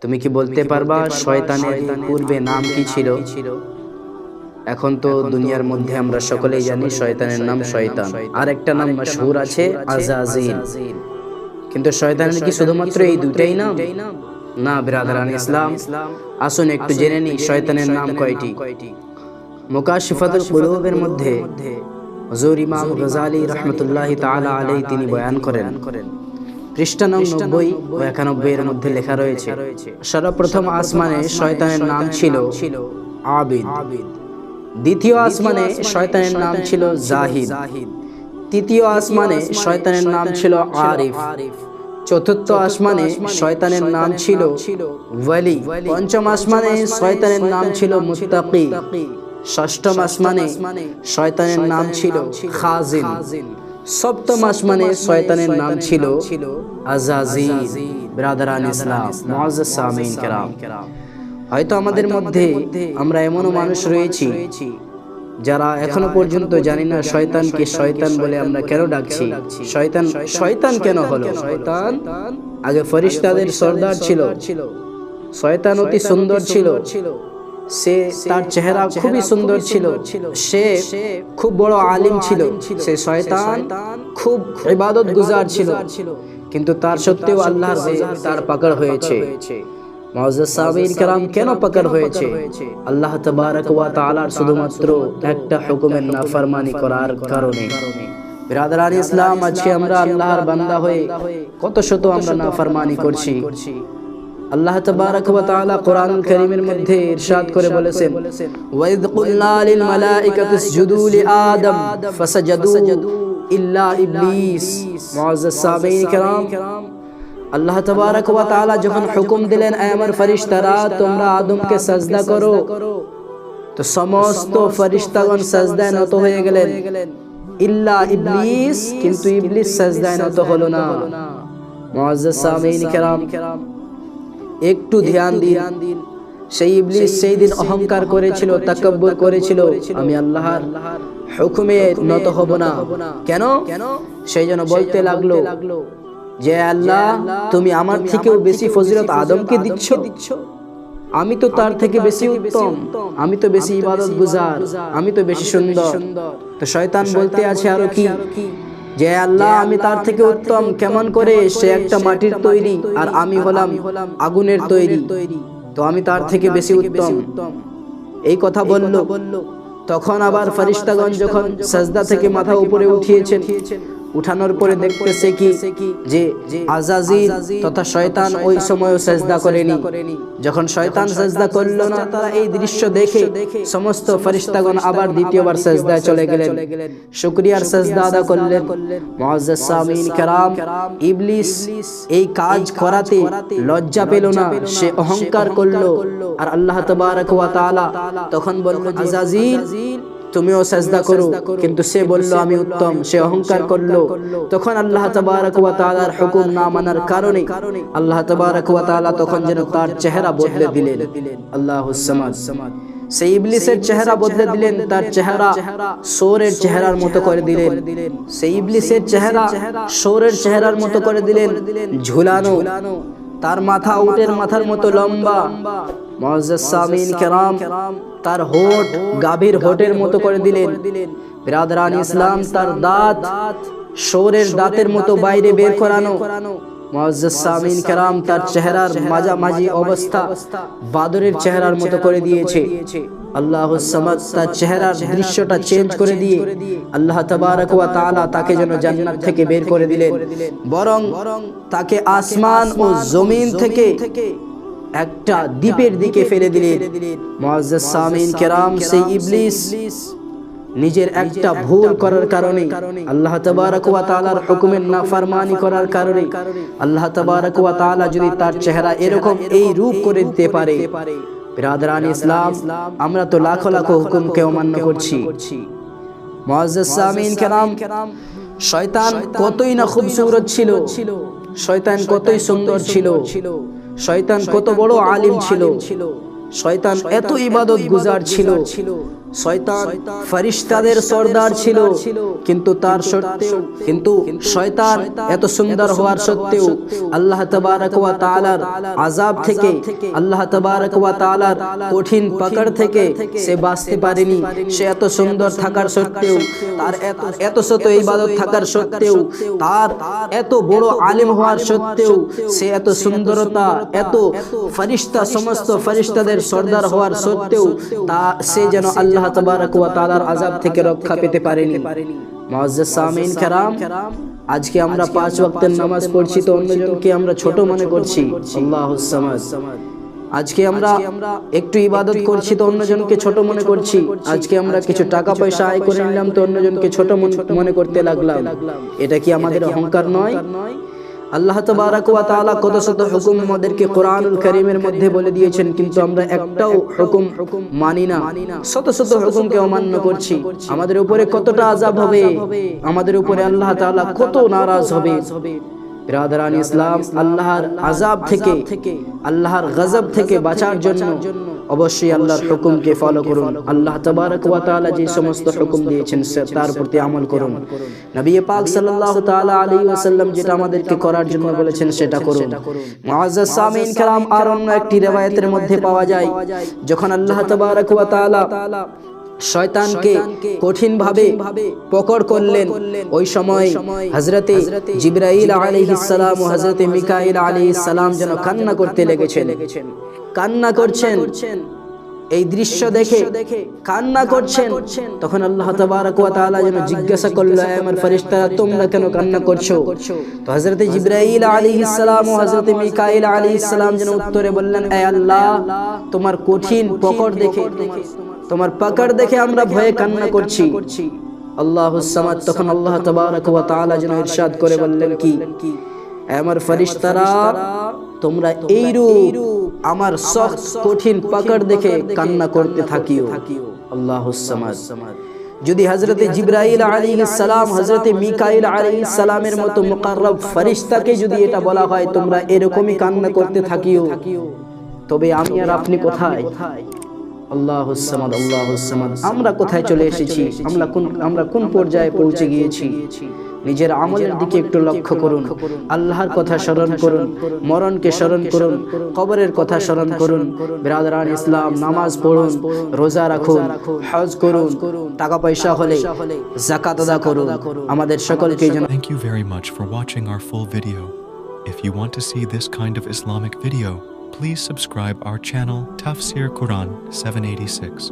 তুমি কি বলতে পারবা শয়তানের পূর্বে নাম কি ছিল? এখন তো দুনিয়ার মধ্যে আমরা সকলেই জানি শয়তানের নাম শয়তান। আর একটা নাম মশহুর আছে আজাজিল। কিন্তু শয়তানের কি শুধুমাত্র এই দুটাই নাম? না বিরাদারান ইসলাম। আসুন একটু জেনে নিই শয়তানের নাম কয়টি। মুকাশিফাতুল কুলুবের মধ্যে হুজুর ইমাম গজালি রহমতুল্লাহ তাআলা আলাইহি তিনি বয়ান করেন। পৃষ্ঠা নং নব্বই ও একানব্বই এর মধ্যে লেখা রয়েছে, সর্বপ্রথম আসমানে শয়তানের নাম ছিল আবিদ। দ্বিতীয় আসমানে শয়তানের নাম ছিল জাহিদ। তৃতীয় আসমানে শয়তানের নাম ছিল আরিফ। চতুর্থ আসমানে শয়তানের নাম ছিল ওয়ালি। পঞ্চম আসমানে শয়তানের নাম ছিল মুত্তাকি। ষষ্ঠম আসমানে শয়তানের নাম ছিল খাজিন। সপ্তম আসমানে শয়তানের নাম ছিল আজাজি ব্রাদারান ইসলাম মুআজ্জাজ সামিন কেরাম। হয়তো আমাদের মধ্যে আমরা এমনও মানুষ রয়েছি যারা এখনও পর্যন্ত জানি না শয়তানকে শয়তান বলে আমরা কেন ডাকছি? শয়তান শয়তান কেন হলো? শয়তান আগে ফরিস্তাদের সর্দার ছিল। শয়তান অতি সুন্দর ছিল। সে তার চেহারা খুবই সুন্দর ছিল। সে খুব বড় আলিম ছিল। সে শয়তান খুব ইবাদত গুজার ছিল। কিন্তু তার সত্ত্বেও আল্লাহর তার পাকড় হয়েছে। আমরা আল্লাহর বান্দা হয়ে কত শত আমরা না ফরমানি করছি। আল্লাহ তাবারক ওয়া তাআলা কোরআনুল কারীমের মধ্যে ইরশাদ করে বলেছেন ওয়াইদ কুলনা লিল মালাইকাতি ইসজুদু লিআদম ফাসাজাদু ইল্লা ইবলিস মুআজ্জাজ সাহাবীন کرام আল্লাহ তাবারক ওয়া তাআলা যখন হুকুম দিলেন এ আমার ফেরেশতারা তোমরা আদমকে সাজদা করো তো সমস্ত ফেরেশতাগণ সাজদায় নত হয়ে গেলেন ইল্লা ইবলিস কিন্তু ইবলিস সাজদায় নত হলো না মুআজ্জাজ সাহাবীন کرام একটু ধ্যান দিন। সেই ইবলিস সেই দিন অহংকার করেছিল তাকাব্বুর করেছিল। আমি আল্লাহর হুকুমে নত হব না। কেন? সেই জন্য বলতে লাগল যে আল্লাহ তুমি আমার থেকেও বেশি ফজিলত আদমকে দিচ্ছ। আমি তো তার থেকে বেশি উত্তম। আমি তো বেশি ইবাদত গুজার। আমি তো বেশি সুন্দর। তো শয়তান বলতে আছে আরও কি? যে আল্লাহ, আমি তার থেকে উত্তম। কেমন করে সে একটা মাটির তৈরি, আর আমি হলাম আগুনের তৈরি। তো আমি তার থেকে বেশি উত্তম। এই কথা বলল। তখন আবার ফারিস্তাগঞ্জ যখন সাজদা থেকে মাথা উপরে উঠিয়েছেন উঠানোর পরে দেখতেছে কি যে আজাজিল তথা শয়তান ওই সময় সাজদা করেনি যখন শয়তান সাজদা করলো না তারা এই দৃশ্য দেখে সমস্ত ফেরেশতাগণ আবার দ্বিতীয়বার সাজদায় চলে গেলেন শুকরিয়ার সাজদা আদা করলেন মুআজ্জাজ সামিন کرام ইবলিস এই কাজ করাতে লজ্জা পেল না সে অহংকার করলো আর আল্লাহ তাবারক ওয়া তাআলা তখন বলল আজাজিল তুমিও সাজদা করো। কিন্তু সে বলল আমি উত্তম। সে অহংকার করল। তখন আল্লাহ তাআলার হুকুম না মানার কারণে আল্লাহ তাবারক তাআলা তখন যেন তার চেহারা বদলে দিলেন। আল্লাহুস সামাদ। সেই ইবলিসের চেহারা বদলে দিলেন তার চেহারা সোরের চেহারার মতো করে দিলেন। সেই ইবলিসের চেহারা সোরের চেহারার মতো করে দিলেন। ঝুলানো। তার মাথা উটের মাথার মতো লম্বা। তার হোট গাভীর হোটের মতো করে দিলেন। বিরাদরান ইসলাম তার দাঁত শোরের দাঁতের মতো বাইরে বের করানো। তার চেহারার অবস্থা বাদরের চেহারার মতো করে দিয়েছে। আল্লাহ সামাদ তার চেহারার দৃশ্যটা চেঞ্জ করে দিয়ে আল্লাহ তাবারক ওয়া তাআলা তাকে যেন জান্নাত থেকে বের করে দিলেন। বরং তাকে আসমান ও জমিন থেকে একটা দ্বীপের দিকে ফেলে দিলেন। মুআজ্জাজ সামিন কেরাম সেই ইবলিস নিজের একটা ভুল করার কারণে আল্লাহ ওয়া তাআলার হুকুমের নাফরমানি করার কারণে আল্লাহ ওয়া তাআলা যদি তার চেহারা এরকম এই রূপ করে দিতে পারে বিরাদরান ইসলাম আমরা তো লাখো লাখো হুকুমকে অমান্য করছি। মুআজ্জাজ সামিন কেরাম শয়তান কতই না খুবসুরত ছিল শয়তান কতই সুন্দর ছিল। শয়তান কত বড় আলিম ছিল। শয়তান এত ইবাদত গুজার ছিল। শয়তান ফরিস্তাদের সর্দার ছিল। কিন্তু তার সত্ত্বেও কিন্তু শয়তান এত সুন্দর হওয়ার সত্ত্বেও আল্লাহ তাবারক ওয়া তাআলার আযাব থেকে আল্লাহ তাবারক ওয়া তাআলার কঠিন পাকড় থেকে সে বাঁচতে পারেনি। সে এত সুন্দর থাকার সত্ত্বেও তার এত এত শত ইবাদত থাকার সত্ত্বেও তার এত বড় আলেম হওয়ার সত্ত্বেও সে এত সুন্দরতা এত ফরিস্তা সমস্ত ফরিস্তাদের সর্দার হওয়ার সত্ত্বেও তা সে যেন আল্লাহ আল্লাহ তালার আজাব থেকে রক্ষা পেতে পারেনি। সামিন খেরাম আজকে আমরা পাঁচ ওয়াক্তের নামাজ পড়ছি তো অন্যজনকে আমরা ছোট মনে করছি। আল্লাহ আজকে আমরা একটু ইবাদত করছি তো অন্যজনকে ছোট মনে করছি। আজকে আমরা কিছু টাকা পয়সা আয় করে নিলাম তো অন্যজনকে ছোট মনে করতে লাগলাম। এটা কি আমাদের অহংকার নয়? আল্লাহ তাআলা কত শত হুকুম আমাদেরকে কোরআনুল কারীমের মধ্যে বলে দিয়েছেন, কিন্তু আমরা একটাও হুকুম মানি না। শত শত হুকুমকে অমান্য করছি। আমাদের উপরে কতটা আযাব হবে? আমাদের উপরে আল্লাহ তাআলা কত নারাজ হবে? বিরাদরান ইসলাম আল্লাহর আযাব থেকে আল্লাহর গজব থেকে বাঁচার জন্য অবশ্যই আল্লাহর হুকুমকে ফলো করুন আল্লাহ তাবারক ওয়া তাআলা যে সমস্ত হুকুম দিয়েছেন সে- তার প্রতি আমল করুন নবী পাক সাল্লাল্লাহু তাআলা আলাইহি ওয়াসাল্লাম যেটা আমাদেরকে করার জন্য বলেছেন সেটা করুন মুআজ্জাজ সামিন کرام আর অন্য একটি riwayতের মধ্যে পাওয়া যায় যখন আল্লাহ তাবারক ওয়া তাআলা শয়তানকে কঠিন ভাবে পকড় করলেন ওই সময় হজরতে জিব্রাইল আলাইহিস সালাম ও হজরতে মিকাইল আলাইহিস সালাম যেন কান্না করতে লেগেছেন। কান্না করছেন। এই দৃশ্য দেখে কান্না করছেন। তখন আল্লাহ তাবারক ওয়া তাআলা যেন জিজ্ঞাসা করল "এ আমার ফেরেশতারা তোমরা কেন কান্না করছ? তো হযরতে জিবরাইল আলাইহিস সালাম ও হযরতে মিকাইল আলাইহিস সালাম যেন উত্তরে বললেন এ আল্লাহ তোমার কঠিন পকড় দেখে তোমার পাকড় দেখে আমরা ভয়ে কান্না করছি। আল্লাহ সামাদ তখন আল্লাহ তাবারক ওয়া তাআলা যেন ইরশাদ করে বললেন কি? "এ আমার ফেরেশতারা তোমরা এইরূপ আমার সখত কঠিন পাকড় দেখে কান্না করতে থাকিও। আল্লাহ সামাদ। যদি হযরতে জিবরাইল আলাইহিস সালাম হযরতে মিকাইল আলাইহিস সালামের মতো মুকাররব ফেরেশতাকে যদি এটা বলা হয় তোমরা এরকমই কান্না করতে থাকিও। তবে আমি আর আপনি কোথায়? আল্লাহ আল্লাহ আমরা কোথায় চলে এসেছি? আমরা কোন আমরা কোন পর্যায়ে পৌঁছে গিয়েছি? নিজের আমলের দিকে একটু লক্ষ্য করুন। আল্লাহর কথা স্মরণ করুন। মরণকে স্মরণ করুন। কবরের কথা স্মরণ করুন। বিরাদরান ইসলাম নামাজ পড়ুন রোজা রাখুন হজ করুন টাকা পয়সা হলে জাকাত আদা করুন। আমাদের সকলকে যেন Thank you very much for watching our full video. If you want to see this kind of Islamic video, please subscribe our channel Tafsir Quran 786.